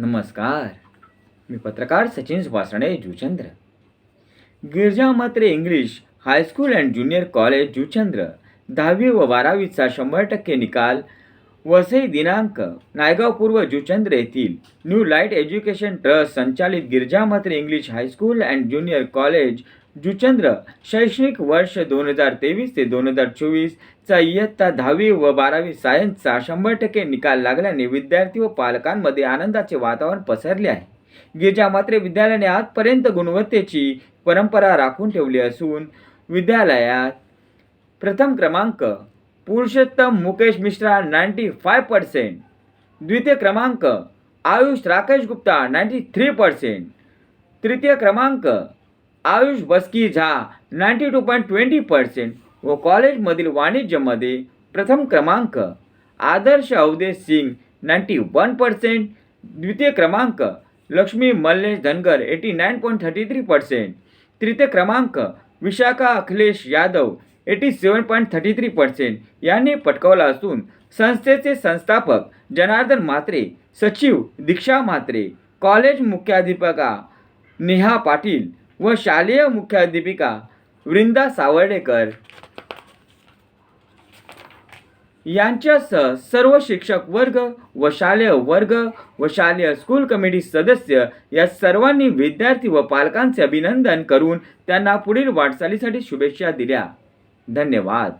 नमस्कार मी पत्रकार Sachin Subhashane Juchandra. Girja Matre English high school and junior college Juchandra. दहावी व बारावीचा शंभर टक्के निकाल. वसई दिनांक नायगाव पूर्व जुचंद्र येथील न्यू लाइट एज्युकेशन ट्रस्ट संचालित Girja Matre English high school and junior college Juchandra शैक्षणिक वर्ष दोन हजार तेवीस ते दोन हजार चोवीसचा इयत्ता दहावी व बारावी सायन्सचा शंभर टक्के निकाल लागल्याने विद्यार्थी व पालकांमध्ये आनंदाचे वातावरण पसरले आहे. गिरजा मात्रे विद्यालयाने आजपर्यंत गुणवत्तेची परंपरा राखून ठेवली असून विद्यालयात प्रथम क्रमांक Purushottam Mukesh Mishra ninety five percent द्वितीय क्रमांक Ayush Rakesh Gupta ninety three percent तृतीय क्रमांक Ayush Baski Jha ninety two point twenty percent. व कॉलेजमधील वाणिज्यमध्ये प्रथम क्रमांक. Adarsh Awadhesh Singh ninety one percent. द्वितीय क्रमांक Lakshmi Mallesh Dhangar eighty nine point thirty three percent. तृतीय क्रमांक Vishakha Akhilesh Yadav eighty seven point thirty three percent. यांनी पटकावला असून संस्थेचे संस्थापक जनार्दन म्हात्रे सचिव दीक्षा म्हात्रे कॉलेज मुख्याध्यापिका नेहा पाटील व शालेय मुख्याध्यापिका वृंदा सावर्डेकर यांच्यासह सर्व शिक्षक वर्ग व शालेय वर्ग व शालेय स्कूल कमिटी सदस्य या सर्वांनी विद्यार्थी व पालकांचे अभिनंदन करून त्यांना पुढील वाटचालीसाठी शुभेच्छा दिल्या. धन्यवाद.